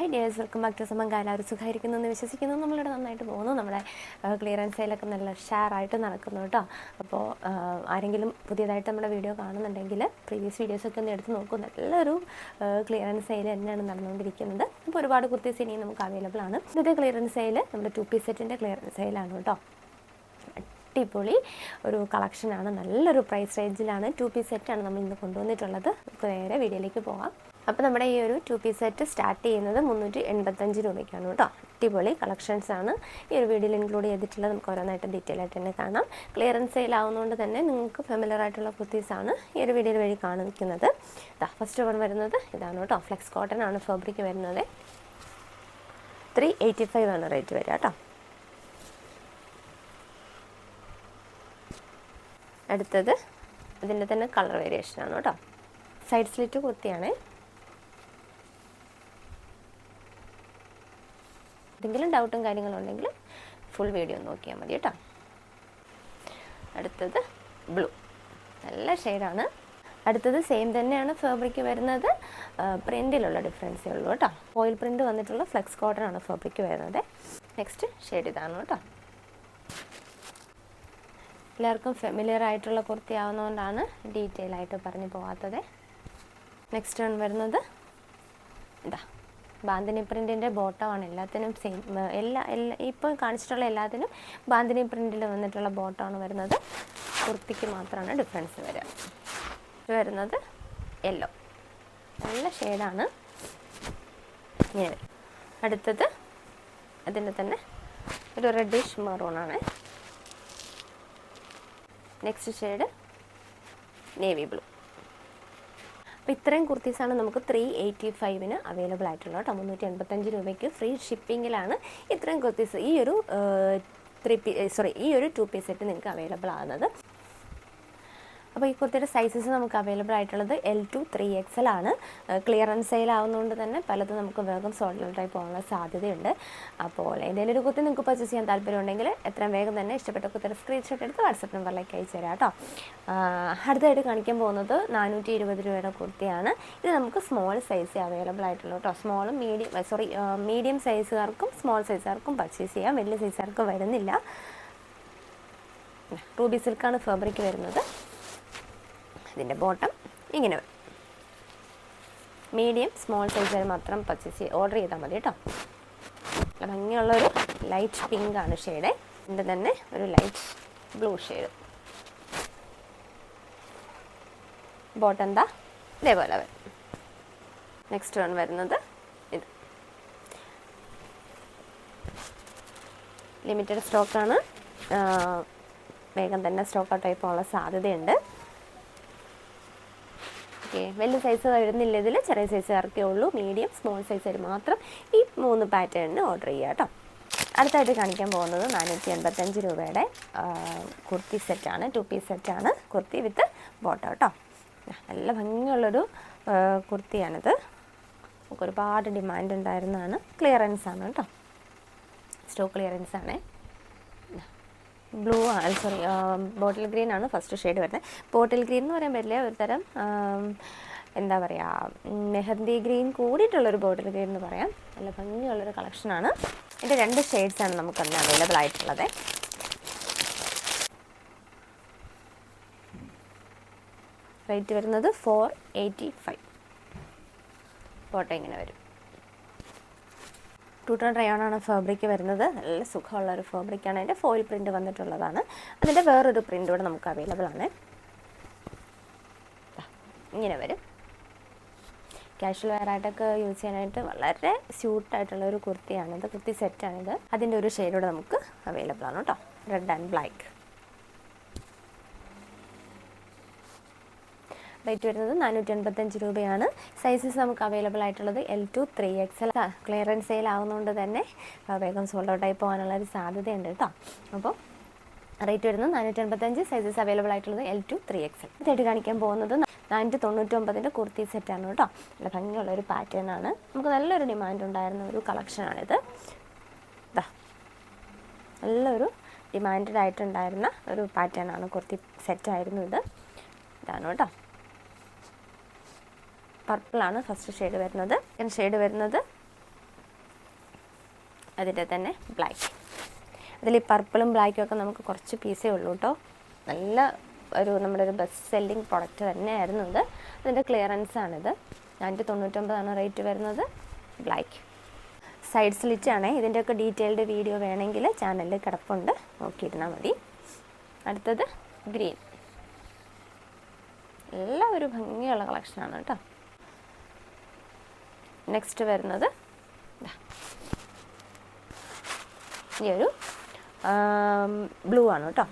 Hi dears welcome back to സമങ്ക എല്ലാവരും സുഖമായിരിക്കുന്നു എന്ന് വിശ്വസിക്കുന്നു. നമ്മളിവിടെ നന്നായിട്ട് പോകുന്നു. നമ്മുടെ ക്ലിയറൻസ് സെയിലൊക്കെ നല്ല ഷെയറായിട്ട് നടക്കുന്നു കേട്ടോ. അപ്പോൾ ആരെങ്കിലും പുതിയതായിട്ട് നമ്മുടെ വീഡിയോ കാണുന്നുണ്ടെങ്കിൽ പ്രീവിയസ് വീഡിയോസൊക്കെ ഒന്ന് എടുത്ത് നോക്കൂ. നല്ലൊരു ക്ലിയറൻസ് സെയിൽ തന്നെയാണ് നടന്നുകൊണ്ടിരിക്കുന്നത്. അപ്പോൾ ഒരുപാട് കുർത്തീസ് ഇനിയും നമുക്ക് അവൈലബിൾ ആണ്. ഇന്നത്തെ ക്ലിയറൻസ് സെയിൽ നമ്മുടെ ടു പീസ് സെറ്റിന്റെ ക്ലിയറൻസ് സെയിലാണ് കേട്ടോ. അടിപൊളി ഒരു കളക്ഷനാണ് നല്ലൊരു പ്രൈസ് റേഞ്ചിലാണ് ടു പീസ് സെറ്റാണ് നമ്മൾ ഇന്ന് കൊണ്ടുവന്നിട്ടുള്ളത്. നമുക്ക് നേരെ വീഡിയോയിലേക്ക് പോകാം അപ്പോൾ നമ്മുടെ ഈ ഒരു ടു പീസ് സെറ്റ് സ്റ്റാർട്ട് ചെയ്യുന്നത് മുന്നൂറ്റി എൺപത്തഞ്ച് രൂപയ്ക്കാണ് കേട്ടോ. അടിപൊളി കളക്ഷൻസ് ആണ്. ഈ ഒരു വീഡിയോയിൽ ഇൻക്ലൂഡ് ചെയ്തിട്ടുള്ളത് നമുക്ക് ഓരോന്നായിട്ട് ഡീറ്റെയിൽ ആയിട്ട് തന്നെ കാണാം. ക്ലിയറൻസ് സെയിൽ ആവുന്നതുകൊണ്ട് തന്നെ നിങ്ങൾക്ക് ഫെമിലർ ആയിട്ടുള്ള കുർത്തീസാണ് ഈ ഒരു വീഡിയോയിൽ വഴി കാണിക്കുന്നത്. ഇതാ ഫസ്റ്റ് വൺ വരുന്നത് ഇതാണ് കേട്ടോ. ഫ്ലെക്സ് കോട്ടൺ ആണ് ഫാബ്രിക് വരുന്നത്. ത്രീ എയ്റ്റി ഫൈവ് ആണ് റേറ്റ് വരിക കേട്ടോ. അടുത്തത് ഇതിന്റെ തന്നെ കളർ വേരിയേഷനാണ് കേട്ടോ. സൈഡ് സ്ലിറ്റ് കുർത്തിയാണ്. എന്തെങ്കിലും ഡൗട്ടും കാര്യങ്ങളും ഉണ്ടെങ്കിൽ ഫുൾ വീഡിയോ നോക്കിയാൽ മതി കേട്ടോ. അടുത്തത് ബ്ലൂ നല്ല ഷെയ്ഡാണ് അടുത്തത് സെയിം തന്നെയാണ് ഫാബ്രിക് വരുന്നത്. പ്രിന്റിലുള്ള ഡിഫറൻസേ ഉള്ളൂ കേട്ടോ. ഓയിൽ പ്രിന്റ് വന്നിട്ടുള്ള ഫ്ലെക്സ് കോട്ടൺ ആണ് ഫാബ്രിക് വരുന്നത്. നെക്സ്റ്റ് ഷെയ്ഡ് ഇതാണ് കേട്ടോ. എല്ലാവർക്കും ഫെമിലിയർ ആയിട്ടുള്ള കുർത്തി ആവുന്നതുകൊണ്ടാണ് ഡീറ്റെയിൽ ആയിട്ട് പറഞ്ഞു പോകാത്തത് നെക്സ്റ്റ് ആണ് വരുന്നത്. ഇതാ. ബാന്തിനി പ്രിന്റിന്റെ ബോട്ടമാണ്. എല്ലാത്തിനും സെയിം എല്ലാ എല്ലാ ഇപ്പോൾ കാണിച്ചിട്ടുള്ള എല്ലാത്തിനും ബാന്തിനി പ്രിന്റിൽ വന്നിട്ടുള്ള ബോട്ടമാണ് വരുന്നത്. കുർത്തിക്ക് മാത്രമാണ് ഡിഫറൻസ് വരിക വരുന്നത് യെല്ലോ നല്ല ഷെയ്ഡാണ് ഇങ്ങനെ അടുത്തത് അതിന്റെ തന്നെ ഒരു റെഡിഷ് മെറൂണാണ് നെക്സ്റ്റ് ഷെയ്ഡ് നേവി ബ്ലൂ അപ്പോൾ ഇത്രയും കുർത്തീസാണ് നമുക്ക് ത്രീ എയ്റ്റി ഫൈവിന് അവൈലബിൾ ആയിട്ടുള്ളത് കേട്ടോ. മുന്നൂറ്റി എൺപത്തഞ്ച് രൂപയ്ക്ക് ഫ്രീ ഷിപ്പിങ്ങിലാണ് ഇത്രയും കുർത്തീസ്. ഈ ഒരു ത്രീ പീ സോറി ഈ ഒരു ടു പീസ് സെറ്റ് നിങ്ങൾക്ക് അവൈലബിൾ ആകുന്നത് അപ്പോൾ ഈ കുർത്തിയുടെ സൈസസ് നമുക്ക് അവൈലബിൾ ആയിട്ടുള്ളത് L two three X L ആണ്. ക്ലിയറൻസ് സെയിൽ ആവുന്നതുകൊണ്ട് തന്നെ പലതും നമുക്ക് വേഗം സോൾഡ് ഔട്ടായി പോകാനുള്ള സാധ്യതയുണ്ട്. അപ്പോൾ എന്തെങ്കിലും ഒരു കുത്തി നിങ്ങൾക്ക് പർച്ചേസ് ചെയ്യാൻ താല്പര്യമുണ്ടെങ്കിൽ എത്രയും വേഗം തന്നെ ഇഷ്ടപ്പെട്ട കുത്തിയുടെ സ്ക്രീൻഷോട്ട് എടുത്ത് വാട്സപ്പ് നമ്പറിലേക്ക് അയച്ചു തരാം കേട്ടോ അടുത്തായിട്ട് കാണിക്കാൻ പോകുന്നത് നാനൂറ്റി ഇരുപത് രൂപയുടെ കുർത്തിയാണ്. ഇത് നമുക്ക് സ്മോൾ സൈസ് അവൈലബിൾ ആയിട്ടുള്ളൂ കേട്ടോ. സ്മോളും മീഡിയം സോറി മീഡിയം സൈസുകാർക്കും സ്മോൾ സൈസുകാർക്കും പർച്ചേസ് ചെയ്യാം. വലിയ സൈസുകാർക്ക് വരുന്നില്ല. റൂബി സിൽക്കാണ് ഫാബ്രിക് വരുന്നത്. ഇതിന്റെ ബോട്ടം ഇങ്ങനെ വരും. മീഡിയം സ്മോൾ സൈസിൽ മാത്രം പർച്ചേസ് ഓർഡർ ചെയ്താൽ മതി കേട്ടോ. ഭംഗിയുള്ളൊരു ലൈറ്റ് പിങ്ക് ആണ് ഷെയ്ഡ് ഇതിന്റെ തന്നെ ഒരു ലൈറ്റ് ബ്ലൂ ഷെയ്ഡ് ബോട്ടം എന്താ? ഇതേപോലെ വരും. നെക്സ്റ്റ് വൺ വരുന്നത് ഇത്. ലിമിറ്റഡ് സ്റ്റോക്കാണ് വേഗം തന്നെ സ്റ്റോക്ക് ഔട്ട് ആയി പോകാനുള്ള സാധ്യതയുണ്ട്. ഓക്കെ. വലിയ സൈസ് വരുന്നില്ല ഇതിൽ ചെറിയ സൈസുകാർക്കേ ഉള്ളൂ. മീഡിയം സ്മോൾ സൈസ് വരും മാത്രം ഈ മൂന്ന് പാറ്റേണിന് ഓർഡർ ചെയ്യുക കേട്ടോ അടുത്തായിട്ട് കാണിക്കാൻ പോകുന്നത് നാനൂറ്റി എൺപത്തഞ്ച് രൂപയുടെ കുർത്തി സെറ്റാണ് ടു പീസ് സെറ്റാണ് കുർത്തി വിത്ത് ബോട്ടം കേട്ടോ നല്ല ഭംഗിയുള്ളൊരു കുർത്തിയാണിത്. നമുക്ക് ഒരുപാട് ഡിമാൻഡ് ഉണ്ടായിരുന്നതാണ്. ക്ലിയറൻസ് ആണ് കേട്ടോ സ്റ്റോക്ക് ക്ലിയറൻസ് ആണ്. ബ്ലൂ സോറി ബോട്ടിൽ ഗ്രീൻ ആണ് ഫസ്റ്റ് ഷെയ്ഡ് വരുന്നത്. ബോട്ടിൽ ഗ്രീൻ എന്ന് പറയാൻ പറ്റില്ല ഒരു തരം എന്താ പറയുക മെഹന്തി ഗ്രീൻ കൂടിയിട്ടുള്ളൊരു ബോട്ടിൽ ഗ്രീൻ എന്ന് പറയാം. നല്ല ഭംഗിയുള്ളൊരു കളക്ഷനാണ് ഇതിന്റെ രണ്ട് ഷെയ്ഡ്സാണ് നമുക്ക് അന്ന് അവൈലബിൾ ആയിട്ടുള്ളത്. റേറ്റ് വരുന്നത് ഫോർ എയ്റ്റി ഫൈവ് ഫോട്ടോ ഇങ്ങനെ വരും. ടു ടൺ റയോൺ ആണ് ഫാബ്രിക് വരുന്നത്. നല്ല സുഖമുള്ള ഒരു ഫാബ്രിക്കാണ്. അതിന്റെ ഫോയിൽ പ്രിന്റ് വന്നിട്ടുള്ളതാണ്. അതിന്റെ വേറൊരു പ്രിന്റ് കൂടെ നമുക്ക് അവൈലബിൾ ആണ്. ഇങ്ങനെ വരും. കാഷ്വൽ വെയർ ആയിട്ടൊക്കെ യൂസ് ചെയ്യാനായിട്ട് വളരെ സ്യൂട്ടായിട്ടുള്ള ഒരു കുർത്തിയാണിത് കുർത്തി സെറ്റാണിത് അതിന്റെ ഒരു ഷെയ്ഡൂടെ നമുക്ക് അവൈലബിൾ ആണ് കേട്ടോ. റെഡ് ആൻഡ് ബ്ലാക്ക് റേറ്റ് വരുന്നത് നാനൂറ്റി എൺപത്തഞ്ച് രൂപയാണ്. സൈസസ് നമുക്ക് അവൈലബിൾ ആയിട്ടുള്ളത് L two three X L clearance sale ആവുന്നതുകൊണ്ട് തന്നെ വേഗം സോൾഡ് ഔട്ടായി പോകാനുള്ള ഒരു സാധ്യതയുണ്ട് കേട്ടോ. അപ്പോൾ റേറ്റ് വരുന്നത് നാനൂറ്റി എൺപത്തഞ്ച് സൈസസ് അവൈലബിൾ ആയിട്ടുള്ളത് L two three X L ഇതായിട്ട് കാണിക്കാൻ പോകുന്നത് നാനൂറ്റി തൊണ്ണൂറ്റൊമ്പതിന്റെ കുർത്തി സെറ്റാണ് കേട്ടോ. നല്ല ഭംഗിയുള്ള ഒരു പാറ്റേൺ ആണ്. നമുക്ക് നല്ലൊരു ഡിമാൻഡ് ഉണ്ടായിരുന്ന ഒരു കളക്ഷനാണിത് ഇതാ നല്ലൊരു ഡിമാൻഡഡ് ആയിട്ടുണ്ടായിരുന്ന ഒരു പാറ്റേൺ ആണ് കുർത്തി സെറ്റായിരുന്നു ഇത്. ഇതാണ് കേട്ടോ. പർപ്പിളാണ് ഫസ്റ്റ് ഷെയ്ഡ് വരുന്നത്. ഷെയ്ഡ് വരുന്നത് അതിന്റെ തന്നെ ബ്ലാക്ക് അതിൽ ഈ പർപ്പിളും ബ്ലാക്കും ഒക്കെ നമുക്ക് കുറച്ച് പീസേ ഉള്ളൂ കേട്ടോ നല്ല ഒരു നമ്മുടെ ഒരു ബെസ്റ്റ് സെല്ലിംഗ് പ്രൊഡക്റ്റ് തന്നെയായിരുന്നു ഇത്. അതിന്റെ ക്ലിയറൻസ് ആണിത്. നാനൂറ്റി തൊണ്ണൂറ്റൊമ്പതാണ് റേറ്റ് വരുന്നത്. ബ്ലാക്ക് സൈഡ് സ്ലിറ്റ് ആണ്. ഇതിന്റെയൊക്കെ ഡീറ്റെയിൽഡ് വീഡിയോ വേണമെങ്കിൽ ചാനലിൽ കിടപ്പുണ്ട്. നോക്കിയിരുന്നാൽ മതി. അടുത്തത് ഗ്രീൻ എല്ലാം ഒരു ഭംഗിയുള്ള കളക്ഷനാണ് കേട്ടോ നെക്സ്റ്റ് വരുന്നത്. ഈ ഒരു ബ്ലൂ ആണ് കേട്ടോ.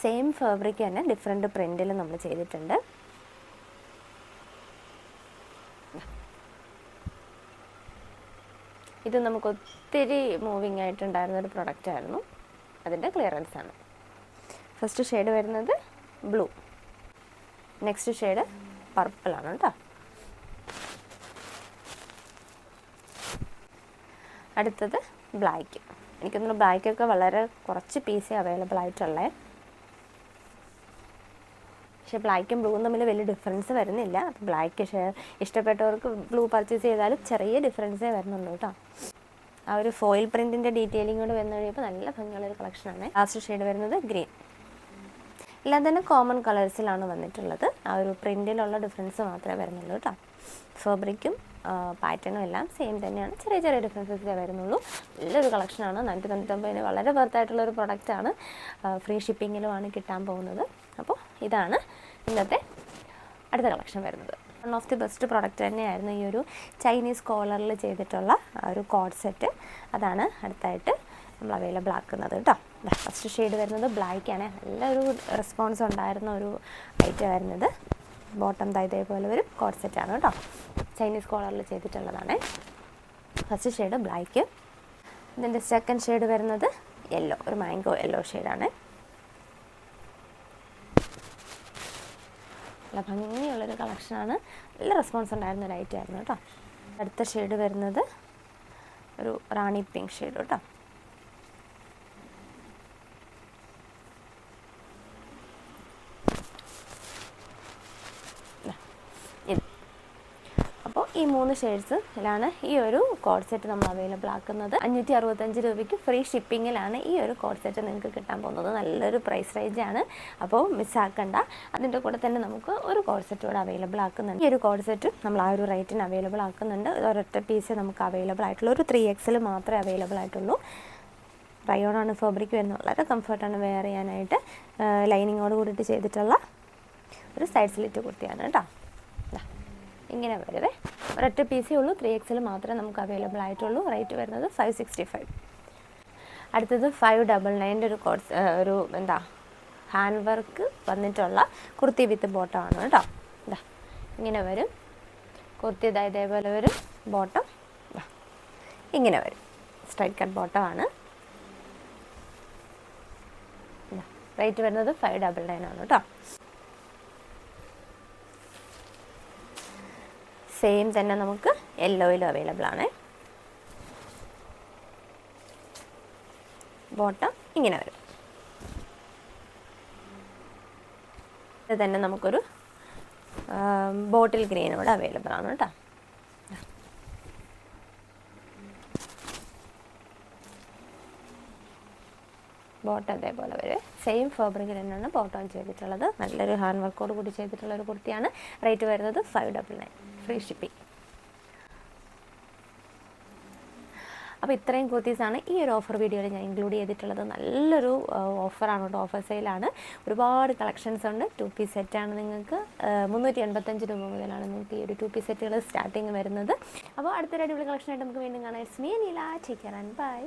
സെയിം ഫാബ്രിക് തന്നെ ഡിഫറെന്റ് പ്രിന്റിൽ നമ്മൾ ചെയ്തിട്ടുണ്ട്. ഇത് നമുക്ക് ഒത്തിരി മൂവിങ് ആയിട്ടുണ്ടായിരുന്ന ഒരു പ്രൊഡക്റ്റ് ആയിരുന്നു. അതിന്റെ ക്ലിയറൻസ് ആണ്. ഫസ്റ്റ് ഷെയ്ഡ് വരുന്നത് ബ്ലൂ നെക്സ്റ്റ് ഷെയ്ഡ് പർപ്പിളാണ് കേട്ടോ അടുത്തത് ബ്ലാക്ക് എനിക്ക് തോന്നുന്നു ബ്ലാക്കൊക്കെ വളരെ കുറച്ച് പീസേ അവൈലബിൾ ആയിട്ടുള്ളേ. പക്ഷെ ബ്ലാക്കും ബ്ലൂവും തമ്മിൽ വലിയ ഡിഫറൻസ് വരുന്നില്ല. അപ്പോൾ ബ്ലാക്ക് ഇഷ്ടപ്പെട്ടവർക്ക് ബ്ലൂ പർച്ചേസ് ചെയ്താലും ചെറിയ ഡിഫറൻസേ വരുന്നുള്ളൂ കേട്ടോ ആ ഒരു ഫോയിൽ പ്രിന്റിന്റെ ഡീറ്റെയിലിംഗ് കൂടെ വന്നു കഴിയുമ്പോൾ നല്ല ഭംഗിയുള്ളൊരു കളക്ഷനാണ് ലാസ്റ്റ് ഷെയ്ഡ് വരുന്നത് ഗ്രീൻ എല്ലാം തന്നെ കോമൺ കളേഴ്സിലാണ് വന്നിട്ടുള്ളത്. ആ ഒരു പ്രിന്റിലുള്ള ഡിഫറൻസ് മാത്രമേ വരുന്നുള്ളൂ കേട്ടോ ഫാബ്രിക്കും പാറ്റേണും എല്ലാം സെയിം തന്നെയാണ്. ചെറിയ ചെറിയ ഡിഫറൻസസേ വരുന്നുള്ളൂ. നല്ലൊരു കളക്ഷനാണ് നാനൂറ്റി തൊണ്ണൂറ്റൊമ്പതിന് വളരെ വർത്തായിട്ടുള്ളൊരു പ്രൊഡക്റ്റാണ് ഫ്രീ ഷിപ്പിങ്ങിലുമാണ് കിട്ടാൻ പോകുന്നത്. അപ്പോൾ ഇതാണ് ഇന്നത്തെ അടുത്ത കളക്ഷൻ വരുന്നത്. One of the best product തന്നെയായിരുന്നു ഈ ഒരു ചൈനീസ് കോളറിൽ ചെയ്തിട്ടുള്ള ഒരു കോഡ് സെറ്റ് അതാണ് അടുത്തായിട്ട് നമ്മൾ അവൈലബിൾ ആക്കുന്നത് കേട്ടോ. ഫസ്റ്റ് ഷെയ്ഡ് വരുന്നത് ബ്ലാക്ക് ആണ്. നല്ലൊരു റെസ്പോൺസ് ഉണ്ടായിരുന്ന ഒരു ഐറ്റം ആയിരുന്നത്. ബോട്ടം ദാ ഇതേപോലെ കോഡ് ആണ് കേട്ടോ. ചൈനീസ് കോളറിൽ ചെയ്തിട്ടുള്ളതാണ്. ഫസ്റ്റ് ഷെയ്ഡ് ബ്ലാക്ക് ഇതിന്റെ സെക്കൻഡ് ഷെയ്ഡ് വരുന്നത് യെല്ലോ ഒരു മാംഗോ യെല്ലോ ഷെയ്ഡാണ് നല്ല ഭംഗിയുള്ളൊരു കളക്ഷനാണ് നല്ല റെസ്പോൺസ് ഉണ്ടായിരുന്ന ഒരു ഐറ്റം ആയിരുന്നു കേട്ടോ. അടുത്ത ഷെയ്ഡ് വരുന്നത് ഒരു റാണി പിങ്ക് ഷെയ്ഡ് കേട്ടോ ദാ, ഇത് അപ്പോൾ ഈ മൂന്ന് ഷെയ്ഡ്സിലാണ് ഈ ഒരു കോഡ് സെറ്റ് നമ്മൾ അവൈലബിൾ ആക്കുന്നത്. അഞ്ഞൂറ്റി അറുപത്തഞ്ച് രൂപയ്ക്ക് ഫ്രീ ഷിപ്പിങ്ങിലാണ് ഈ ഒരു കോഡ് സെറ്റ് നിങ്ങൾക്ക് കിട്ടാൻ പോകുന്നത്. നല്ലൊരു പ്രൈസ് റേഞ്ച് ആണ്. അപ്പോൾ മിസ്സാക്കണ്ട അതിന്റെ കൂടെ തന്നെ നമുക്ക് ഒരു കോഡ് സെറ്റ് കൂടെ അവൈലബിൾ ആക്കുന്നുണ്ട്. ഈ ഒരു കോഡ് സെറ്റ് നമ്മൾ ആ ഒരു റേറ്റിന് അവൈലബിൾ ആക്കുന്നുണ്ട്. ഒരൊറ്റ പീസ് നമുക്ക് അവൈലബിൾ ആയിട്ടുള്ളൂ ഒരു ത്രീ എക്സിൽ മാത്രമേ അവൈലബിൾ ആയിട്ടുള്ളൂ. റയോണാണ് ഫാബ്രിക് വരുന്നത്. വളരെ കംഫർട്ടാണ് വെയർ ചെയ്യാനായിട്ട്. ലൈനിങ്ങോട് കൂടിയിട്ട് ചെയ്തിട്ടുള്ള ഒരു സൈഡ് സ്ലിറ്റ് കുർത്തിയാണ് കേട്ടോ. ഇങ്ങനെ വരുവേ. ഒരൊറ്റ പീസേ ഉള്ളൂ. ത്രീ എക്സിൽ മാത്രമേ നമുക്ക് അവൈലബിൾ ആയിട്ടുള്ളൂ. റേറ്റ് വരുന്നത് ഫൈവ് സിക്സ്റ്റി ഫൈവ് അടുത്തത് ഫൈവ് ഡബിൾ നയന്റെ ഒരു കോഡ്സ് ഒരു എന്താ ഹാൻഡ് വർക്ക് വന്നിട്ടുള്ള കുർത്തി വിത്ത് ബോട്ടം ആണ് കേട്ടോ. ഇതാ ഇങ്ങനെ വരും. കുർത്തി ഇതാ ഇതേപോലെ വരും ബോട്ടം ഇങ്ങനെ വരും. സ്ട്രൈറ്റ് കട്ട് ബോട്ടം ആണ്. റേറ്റ് വരുന്നത് ഫൈവ് ഡബിൾ നയൻ ആണ് കേട്ടോ. സെയിം തന്നെ നമുക്ക് യെല്ലോയിലും അവൈലബിൾ ആണ്. ബോട്ടം ഇങ്ങനെ വരും. ഇത് തന്നെ നമുക്കൊരു ബോട്ടിൽ ഗ്രീൻ ഇവിടെ അവൈലബിൾ ആണ് കേട്ടോ. ബോട്ടം അതേപോലെ വരും. സെയിം ഫാബ്രിക്കിൽ തന്നെയാണ് ബോട്ടം ചെയ്തിട്ടുള്ളത്. നല്ലൊരു ഹാൻഡ് വർക്കോട് കൂടി ചെയ്തിട്ടുള്ള ഒരു കുർത്തിയാണ്. റേറ്റ് വരുന്നത് five double nine free shipping. അപ്പോൾ ഇത്രയും കുർത്തീസാണ് ഈ ഒരു ഓഫർ വീഡിയോയിൽ ഞാൻ ഇൻക്ലൂഡ് ചെയ്തിട്ടുള്ളത്. നല്ലൊരു ഓഫറാണ് കേട്ടോ. ഓഫർ സെയിലാണ് ഒരുപാട് കളക്ഷൻസ് ഉണ്ട്. ടു പീസ് സെറ്റാണ് നിങ്ങൾക്ക്. മുന്നൂറ്റി എൺപത്തഞ്ച് രൂപ മുതലാണ് നിങ്ങൾക്ക് ഈ ഒരു ടു പീസ് സെറ്റുകൾ സ്റ്റാർട്ടിങ് വരുന്നത്. അപ്പോൾ അടുത്തൊരു അടിപൊളി കളക്ഷനായിട്ട് നമുക്ക് വീണ്ടും കാണാം. It's me Neela take care and bye